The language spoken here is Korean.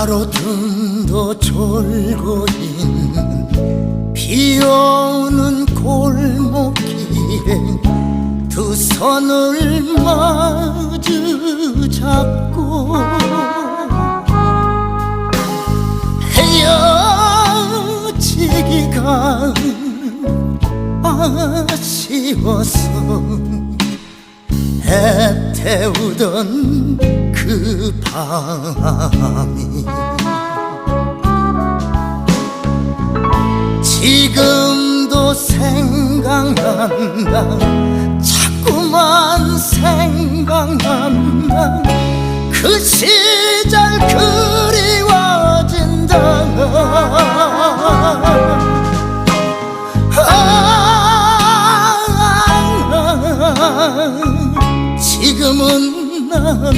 가로등도 졸고 있는 비오는 골목길에 두 손을 마주 잡고 헤어지기가 아쉬워서 애태우던 그 밤이 지금도 생각난다 자꾸만 생각난다 그 시절 그리워진다 아, 지금은 난